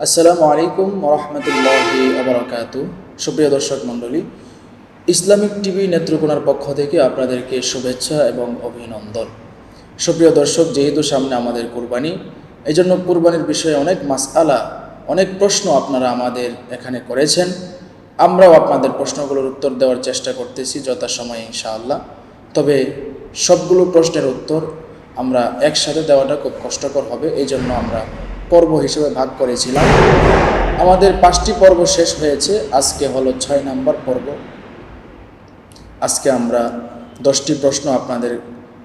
আসসালামু আলাইকুম রহমতুল্লাহি আবরাকাতু সুপ্রিয় দর্শক মণ্ডলী, ইসলামিক টিভি নেত্রকোনার পক্ষ থেকে আপনাদেরকে শুভেচ্ছা এবং অভিনন্দন। সুপ্রিয় দর্শক, যেহেতু সামনে আমাদের কুরবানি এই জন্য কুরবানির বিষয়ে অনেক মাসআলা, অনেক প্রশ্ন আপনারা আমাদের এখানে করেছেন। আমরাও আপনাদের প্রশ্নগুলোর উত্তর দেওয়ার চেষ্টা করতেছি যথাসময়ে, ইনশাআল্লাহ। তবে সবগুলো প্রশ্নের উত্তর আমরা একসাথে দেওয়াটা খুব কষ্টকর হবে এই জন্য আমরা পর্ব হিসেবে ভাগ করেছিলাম। আমাদের পাঁচটি পর্ব শেষ হয়েছে। আজকে হলো ছয় নাম্বার পর্ব। আজকে আমরা দশটি প্রশ্ন আপনাদের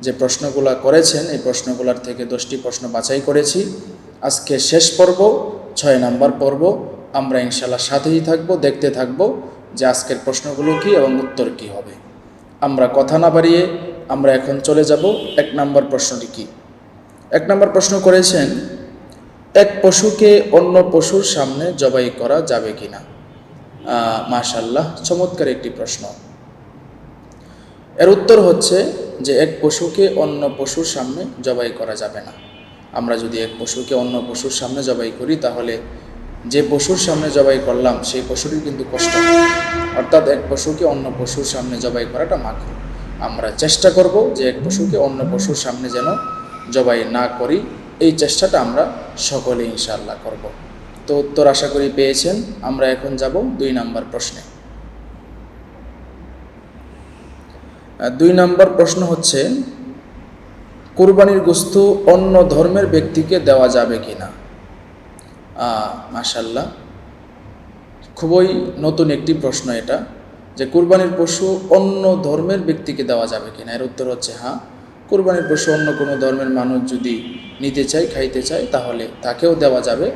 যে প্রশ্নগুলো করেছেন, এই প্রশ্নগুলোর থেকে দশটি প্রশ্ন বাছাই করেছি। আজকে শেষ পর্ব, ছয় নাম্বার পর্ব। আমরা ইনশাল্লাহ সাথেই থাকব, দেখতে থাকব যে আজকের প্রশ্নগুলো কি এবং উত্তর কি হবে। আমরা কথা না বাড়িয়ে আমরা এখন চলে যাব। এক নম্বর প্রশ্নটি কি? এক নম্বর প্রশ্ন করেছেন এক পশুকে অন্য পশুর সামনে জবাই করা যাবে কিনা? মাশাল্লাহ চমৎকার একটি প্রশ্ন। এর উত্তর হচ্ছে যে এক পশুকে অন্য পশুর সামনে জবাই করা যাবে না। আমরা যদি এক পশুকে অন্য পশুর সামনে জবাই করি, তাহলে যে পশুর সামনে জবাই করলাম, সেই পশুটির কিন্তু কষ্ট। অর্থাৎ এক পশুকে অন্য পশুর সামনে জবাই করাটা মাখো আমরা চেষ্টা করব যে এক পশুকে অন্য পশুর সামনে যেন জবাই না করি। এই চেষ্টাটা আমরা সকলে ইনশাআল্লাহ করব। তো উত্তর আশা করি পেয়েছেন। আমরা এখন যাব দুই নাম্বার প্রশ্নে। দুই নাম্বার প্রশ্ন হচ্ছে, কুরবানির গোস্ত অন্য ধর্মের ব্যক্তিকে দেওয়া যাবে কি না মাশাল্লাহ খুবই নতুন একটি প্রশ্ন এটা, যে কুরবানির পশু অন্য ধর্মের ব্যক্তিকে দেওয়া যাবে কি না এর উত্তর হচ্ছে হ্যাঁ কুরবানির পশু অন্য কোনো ধর্মের মানুষ যদি নিতে চাই, খাইতে চাই, তাহলে তাকেও দেওয়া যাবে।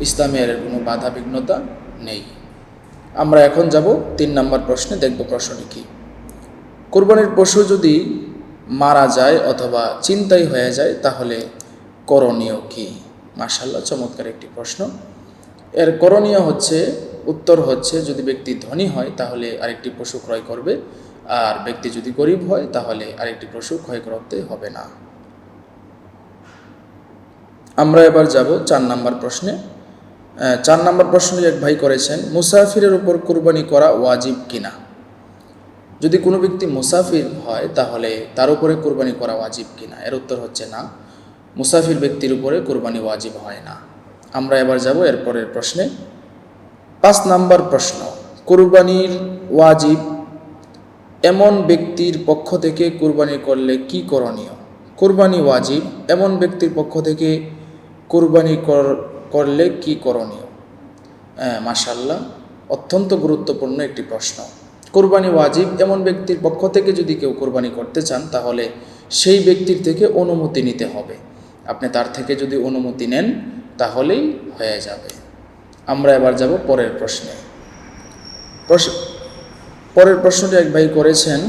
ইসলামের কোনো বাধা বিঘ্নতা নেই। আমরা এখন যাব তিন নম্বর প্রশ্নে, দেখব প্রশ্নটি কী। কোরবানির পশু যদি মারা যায় অথবা চিন্তাই হয়ে যায়, তাহলে করণীয় কি? মার্শাল্লাহ চমৎকার একটি প্রশ্ন। এর করণীয় হচ্ছে, উত্তর হচ্ছে, যদি ব্যক্তি ধনী হয়, তাহলে আরেকটি পশু ক্রয় করবে। আর ব্যক্তি যদি গরিব হয়, তাহলে আরেকটি পশু ক্রয় করতে হবে না। আমরা এবার যাব চার নাম্বার প্রশ্নে। চার নাম্বার প্রশ্নটি এক ভাই করেছেন, মুসাফিরের উপর কুরবানি করা ওয়াজিব কিনা? যদি কোনো ব্যক্তি মুসাফির হয়, তাহলে তার উপরে কোরবানি করা ওয়াজিব কিনা? এর উত্তর হচ্ছে না। মুসাফির ব্যক্তির উপরে কোরবানি ওয়াজিব হয় না। আমরা এবার যাব এরপরের প্রশ্নে। পাঁচ নাম্বার প্রশ্ন, কোরবানির ওয়াজিব এমন ব্যক্তির পক্ষ থেকে কোরবানি করলে কি করণীয়? কোরবানি ওয়াজিব এমন ব্যক্তির পক্ষ থেকে কোরবানি কর- করলে কি করণীয়? হ্যাঁ, মাশাল্লাহ অত্যন্ত গুরুত্বপূর্ণ একটি প্রশ্ন। কোরবানি ওয়াজিব এমন ব্যক্তির পক্ষ থেকে যদি কেউ কোরবানি করতে চান তাহলে সেই ব্যক্তির থেকে অনুমতি নিতে হবে। আপনি তার থেকে যদি অনুমতি নেন তাহলেই হয়ে যাবে। আমরা এবার যাব পরের প্রশ্ন পরের প্রশ্নটি এক ভাই করেছেন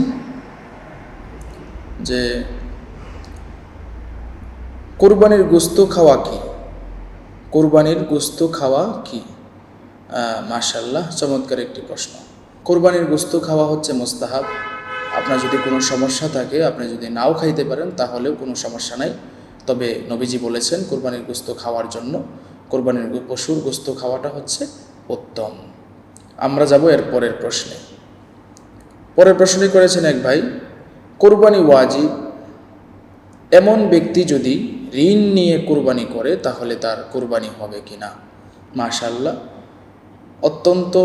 যে কোরবানির গোস্ত খাওয়া কি? কোরবানির গোস্ত খাওয়া কি? মাশাল্লাহ চমৎকার একটি প্রশ্ন। কোরবানির গোস্ত খাওয়া হচ্ছে মোস্তাহাব। আপনার যদি কোনো সমস্যা থাকে, আপনি যদি নাও খাইতে পারেন তাহলেও কোনো সমস্যা নাই। তবে নবীজি বলেছেন, কোরবানির গোস্ত খাওয়ার জন্য, কোরবানির পশুর গোস্ত খাওয়াটা হচ্ছে উত্তম। আমরা যাব এর পরের প্রশ্নে। পরের প্রশ্নটি করেছেন এক ভাই, কোরবানি ওয়াজিব। এমন ব্যক্তি যদি ঋণ নিয়ে কোরবানি করে, তাহলে তার কোরবানি হবে কি না মাশাল্লাহ অত্যন্ত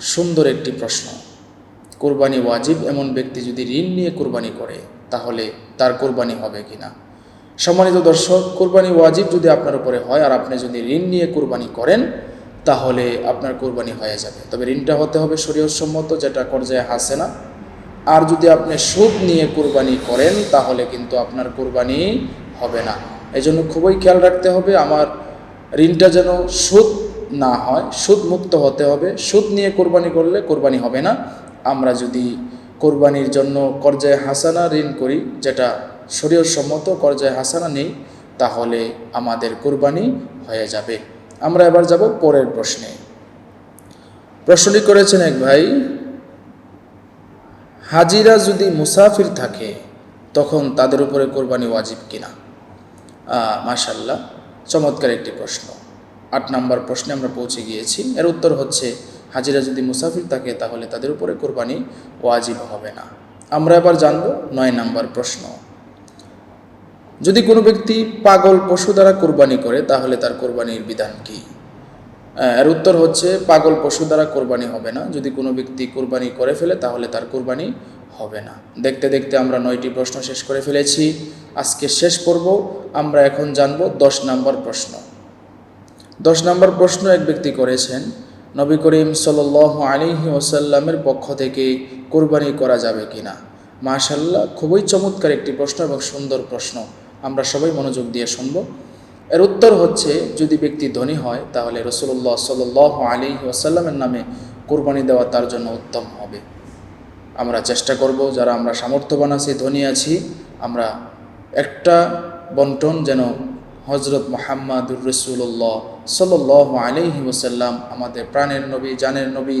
সুন্দর একটি প্রশ্ন। কোরবানি ওয়াজিব, এমন ব্যক্তি যদি ঋণ নিয়ে কোরবানি করে, তাহলে তার কোরবানি হবে কি না সম্মানিত দর্শক, কোরবানি ওয়াজিব যদি আপনার উপরে হয় আর আপনি যদি ঋণ নিয়ে কোরবানি করেন, তাহলে আপনার কোরবানি হয়ে যাবে। তবে ঋণটা হতে হবে শরীয়সম্মত যেটা পর্যায়ে হাসে না। আর যদি আপনি সুদ নিয়ে কোরবানি করেন, তাহলে কিন্তু আপনার কোরবানি হবে না। এই জন্য খুবই খেয়াল রাখতে হবে, আমার ঋণটা যেন সুদ না হয় সুদ মুক্ত হতে হবে। সুদ নিয়ে কোরবানি করলে কোরবানি হবে না। আমরা যদি কোরবানির জন্য কর্জায় হাসানা ঋণ করি, যেটা শরীয়সম্মত কর্জায় হাসানা নেই, তাহলে আমাদের কোরবানি হয়ে যাবে। আমরা এবার যাব পরের প্রশ্নে। প্রশ্নটি করেছেন এক ভাই, হাজিরা যদি মুসাফির থাকে, তখন তাদের উপরে কোরবানি ওয়াজিব কিনা? মাশাল্লাহ চমৎকার একটি প্রশ্ন। আট নম্বর প্রশ্নে আমরা পৌঁছে গিয়েছি। এর উত্তর হচ্ছে, হাজিরা যদি মুসাফির থাকে তাহলে তাদের উপরে কোরবানি ওয়াজিব হবে না। আমরা এবার জানব নয় নাম্বার প্রশ্ন। যদি কোনো ব্যক্তি পাগল পশু দ্বারা কোরবানি করে, তাহলে তার কোরবানির বিধান কি? এর উত্তর হচ্ছে, পাগল পশু দ্বারা কোরবানি হবে না। যদি কোনো ব্যক্তি কোরবানি করে ফেলে, তাহলে তার কোরবানি হবে না। দেখতে দেখতে আমরা নয়টি প্রশ্ন শেষ করে ফেলেছি। আজকে শেষ পর্ব, আমরা এখন জানব দশ নম্বর প্রশ্ন। দশ নম্বর প্রশ্ন এক ব্যক্তি করেছেন, নবী করিম সাল আলিহি ওসাল্লামের পক্ষ থেকে কোরবানি করা যাবে কিনা। মাশাল্লাহ খুবই চমৎকার একটি প্রশ্ন এবং সুন্দর প্রশ্ন। আমরা সবাই মনোযোগ দিয়ে শুনব। এর উত্তর হচ্ছে, যদি ব্যক্তি ধনী হয়, তাহলে রসুল্লাহ সাল আলী ওসাল্লামের নামে কোরবানি দেওয়া তার জন্য উত্তম হবে। আমরা চেষ্টা করব, যারা আমরা সামর্থ্যবান আছি, ধনী আছি, আমরা একটা বন্টন যেন হজরত মোহাম্মদুর রসুল্লাহ সাল আলহি ওসাল্লাম আমাদের প্রাণের নবী, জানের নবী,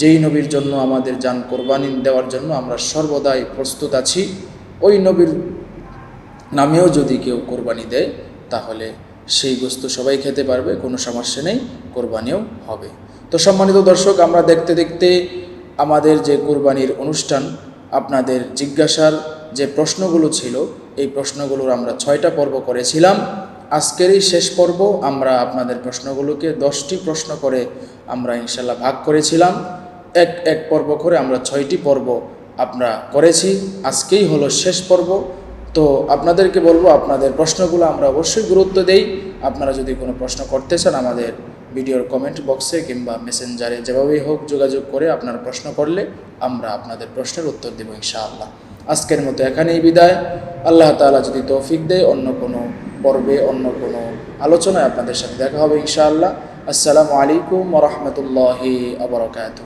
যেই নবীর জন্য আমাদের যান কোরবানি দেওয়ার জন্য আমরা সর্বদাই প্রস্তুত আছি, ওই নবীর নামেও যদি কেউ কোরবানি দেয়, তাহলে সেই বস্তু সবাই খেতে পারবে, কোনো সমস্যা নেই, কোরবানিও হবে। তো সম্মানিত দর্শক, আমরা দেখতে দেখতে আমাদের যে কোরবানির অনুষ্ঠান, আপনাদের জিজ্ঞাসার যে প্রশ্নগুলো ছিল, এই প্রশ্নগুলোর আমরা ছয়টা পর্ব করেছিলাম। আজকের এই শেষ পর্ব, আমরা আপনাদের প্রশ্নগুলোকে দশটি প্রশ্ন করে আমরা ইনশাল্লাহ ভাগ করেছিলাম। এক এক পর্ব করে আমরা ছয়টি পর্ব আমরা করেছি। আজকেই হলো শেষ পর্ব। তো আপনাদেরকে বলব, আপনাদের প্রশ্নগুলো আমরা অবশ্যই গুরুত্ব দেই। আপনারা যদি কোনো প্রশ্ন করতে চান আমাদের ভিডিওর কমেন্ট বক্সে কিংবা মেসেঞ্জারে যেভাবেই হোক যোগাযোগ করে আপনার প্রশ্ন করলে আমরা আপনাদের প্রশ্নের উত্তর দেবো ইনশাআল্লাহ। আজকের মতো এখানেই বিদায়। আল্লাহ তালা যদি তৌফিক দেয়, অন্য কোনো পর্বে, অন্য কোনো আলোচনায় আপনাদের সাথে দেখা হবে ইনশাআল্লাহ। আসসালামু আলাইকুম রহমতুল্লাহি আবরকাত